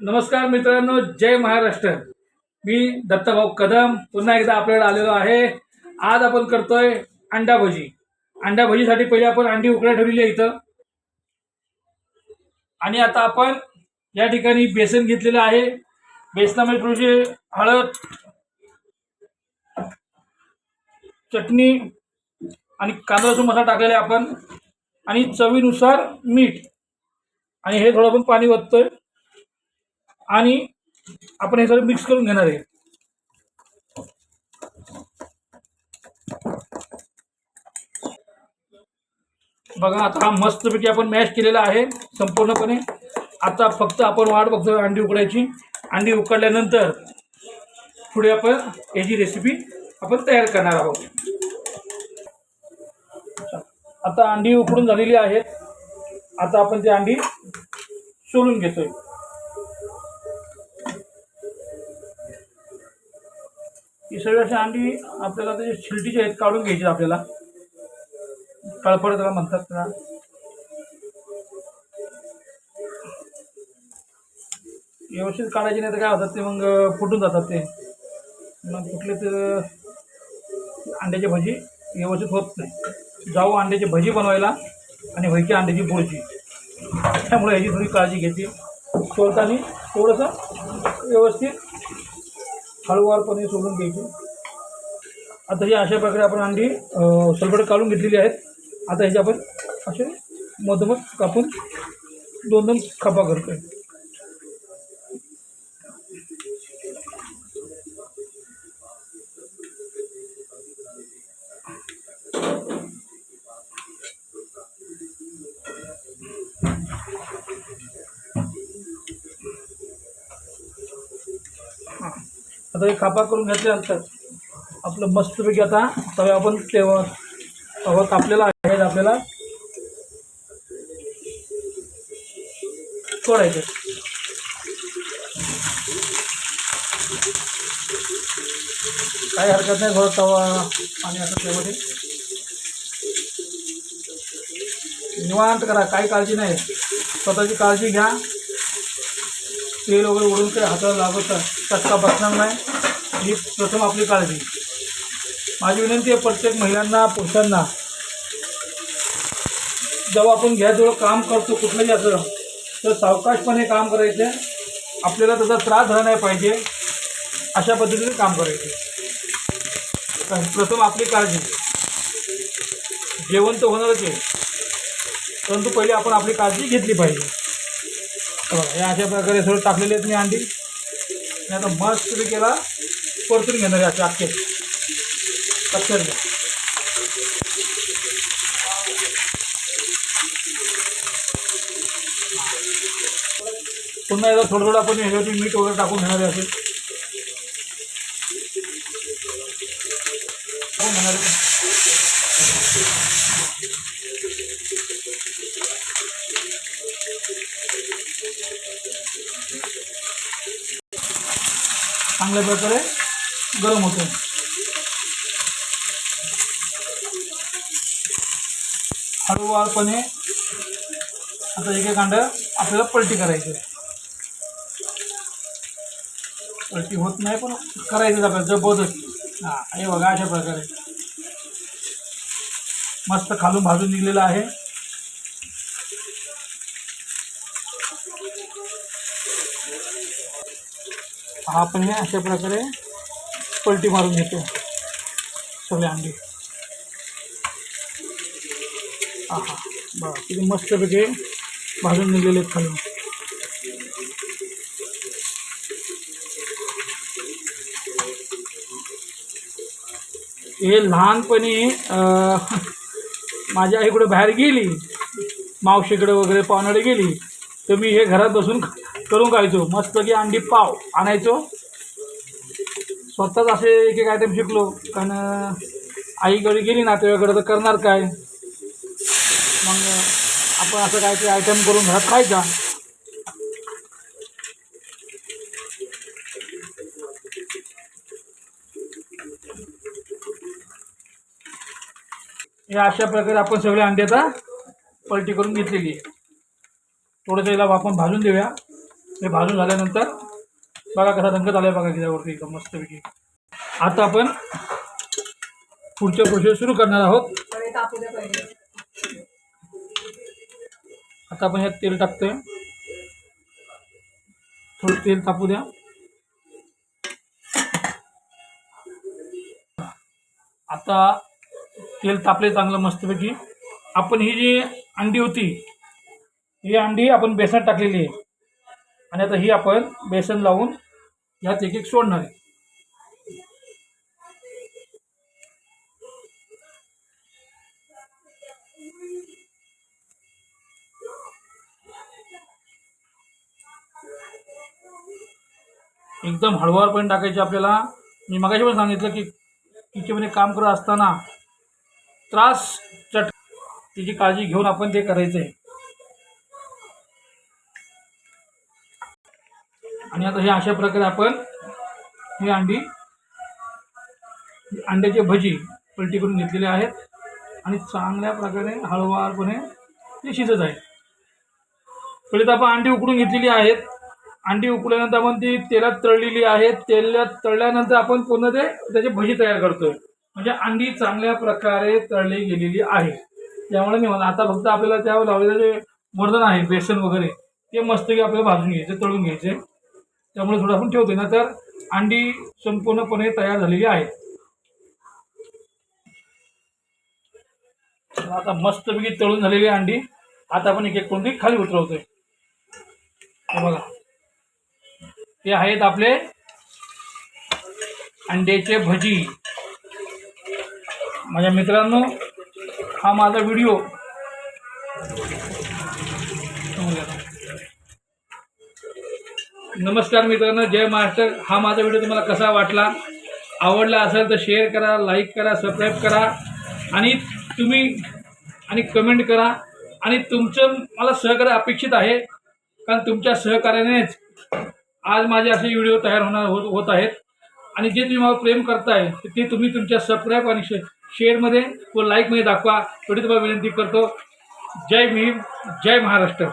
नमस्कार मित्रांनो जय महाराष्ट्र. मी दत्ताभाऊ कदम पुन्हा एकदा आपल्याकडे आलेलो आहे. आज आपण करतोय अंडा भजी अंडा भजीसाठी पहिले आपण अंडी उकड्या ठेवलेली आहे इथं. आणि आता आपण या ठिकाणी बेसन घेतलेलं आहे. बेसनामध्ये थोडीशी हळद चटणी आणि कांदा लसूण मसाला टाकलेला आहे आपण. आणि चवीनुसार मीठ. आणि हे थोडं आपण पाणी ओततोय. आणि आपण हे सगळं मिक्स करून घेणार आहे. बघा आता हा मस्तपैकी आपण मॅश केलेला आहे संपूर्णपणे. आता फक्त आपण वाट बघतो अंडी उकडायची. अंडी उकडल्यानंतर पुढे आपण याची रेसिपी आपण तयार करणार आहोत. आता अंडी उकडून झालेली आहेत. आता आपण ती अंडी सोलून घेतोय. ही सगळ्या अशी अंडी आपल्याला त्याचे शिलटीचे आहेत काढून घ्यायचे आपल्याला. कळपड त्याला म्हणतात त्याला. व्यवस्थित काढायचे नाही तर काय होतात ते मग फुटून जातात ते. मग फुटले तर अंड्याची भजी व्यवस्थित होत नाही. जाऊ अंड्याची भजी बनवायला आणि व्हायची अंड्याची बोळची त्यामुळे ह्याची थोडी काळजी घेते सोलताना थोडंसं व्यवस्थित हळूवारपणे सोडून घ्यायची आता ही अशा प्रकारे आपण अंडी सलबड काढून घेतलेली आहेत. आता ह्याचे आपण असे मधोमध कापून दोन दोन खपा आहे आता हे कापा करून घेतल्यानंतर आपलं मस्तपैकी आता तवे आपण तेव्हा तवा कापलेला आहे आपल्याला सोडायचं काही हरकत नाही थोडा तवा आणि असं त्यामध्ये. निवांत करा काही काळजी नाही. स्वतःची काळजी घ्या. तेल वगैरे उडून काही हाताला लागत चटका बसणार नाही. ही प्रथम आपली काळजी. माझी विनंती आहे प्रत्येक महिलांना पुरुषांना जेव्हा आपण घ्याजवळ काम करतो कुठलंही असं तर सावकाशपणे काम करायचं. आपल्याला त्याचा त्रास झाला नाही पाहिजे. अशा पद्धतीने काम करायचे. प्रथम आपली काळजी. जेवण तर होणारच आहे. परंतु पहिले आपण आपली काळजी घेतली पाहिजे. या हे अशा प्रकारे सगळं टाकलेले आहेत मी अंडी. आता मस्त केला परतून घेणार आहे असे अख्खे अक्षर पुन्हा एकदा थोडं थोडं आपण ह्याच्यावरती मीठ वगैरे टाकून घेणार आहे असे. घेणार चांगल्या प्रकारे गरम होतो हळूवारपणे आता एक एक अंड आपल्याला पलटी करायची आहे. पलटी होत नाही पण करायचं आपल्याला जबरदस्त हां हे बघा अशा प्रकारे. मस्त खालून भाजून निघलेलं आहे. हा आपण हे अशा प्रकारे पलटी मारून घेतो. सगळे अंडे. हा हा बरं किती मस्तपैकी भाजून निघलेले आहेत खालून. हे लहानपणी माझ्या माझी आई कुठे बाहेर गेली मावशीकडे वगैरे पाहुण्याकडे गेली तर मी हे घरात बसून करून खायचो. मस्तपैकी अंडी पाव आणायचो. स्वतःच असे एक एक आयटम शिकलो. कारण आईकडे गेली ना तेव्हाकडे तर करणार काय? मग आपण असं काहीतरी आयटम करून घरात खायचा. हे अशा प्रकारे आपण सगळे अंडे आता पलटी करून घेतलेली आहे. थोडंसं याला आपण भाजून देऊया. हे भाजून झाल्यानंतर बघा कसा रंग झाला आहे बघा गिरावरती एकदम मस्तपैकी. आता आपण पुढच्या प्रोसेस सुरू करणार आहोत. आता आपण ह्यात तेल टाकतोय. थोडं तेल तापू द्या. आता तेल तापले चांगलं मस्तपैकी. आपण ही जी अंडी होती ही अंडी आपण बेसन टाकलेली आहे. आणि आता ही आपण बेसन लावून ह्यात एक एक सोडणार आहे. एकदम हळूवारपणे टाकायचे आपल्याला. मी मगाशी पण सांगितलं की किचनमध्ये काम करत असताना त्रास चट तिची काळजी घेऊन आपण ते करायचं आहे आणि आता हे अशा प्रकारे आपण हे अंडी अंड्याची भजी पलटी करून घेतलेली आहेत. आणि चांगल्या प्रकारे हळूवारपणे ते शिजत आहे पहिले तर आपण अंडी उकडून घेतलेली आहेत. अंडी उकळल्यानंतर आपण ती तेलात तळलेली आहे तेलात तळल्यानंतर आपण पुन्हा ते त्याची भजी तयार करतोय. म्हणजे अंडी चांगल्या प्रकारे तळली गेलेली आहे. त्यामुळे मी म्हणा आता फक्त आपल्याला त्या लावलेलं जे वर्धन आहे बेसन वगैरे ते मस्तपैकी आपल्याला भाजून घ्यायचे तळून घ्यायचे. त्यामुळे थोडं आपण ठेवतोय. ना तर अंडी संपूर्णपणे तयार झालेली आहे. आता मस्तपैकी तळून झालेली अंडी आता आपण एक एक करून खाली उतरवतोय. बघा. ते आहेत आपले अंड्याचे भजी. माझ्या मित्रांनो हा माझा व्हिडिओ. नमस्कार मित्रांनो जय महाराष्ट्र. हा माझा व्हिडिओ तुम्हाला कसा वाटला? आवडला असेल तर शेअर करा लाईक करा सबस्क्राईब करा आणि तुम्ही आणि कमेंट करा. आणि तुमचं मला सहकार्य अपेक्षित आहे कारण तुमच्या सहकार्यानेच आज माझे असे व्हिडिओ तयार होणार होत होत आहेत. आणि जे तुम्ही मला प्रेम करताय ते तुम्ही तुमच्या सबस्क्राईब आणि शे शेअरमध्ये व लाईकमध्ये दाखवा. एवढी तुम्हाला विनंती करतो. जय भीम जय महाराष्ट्र.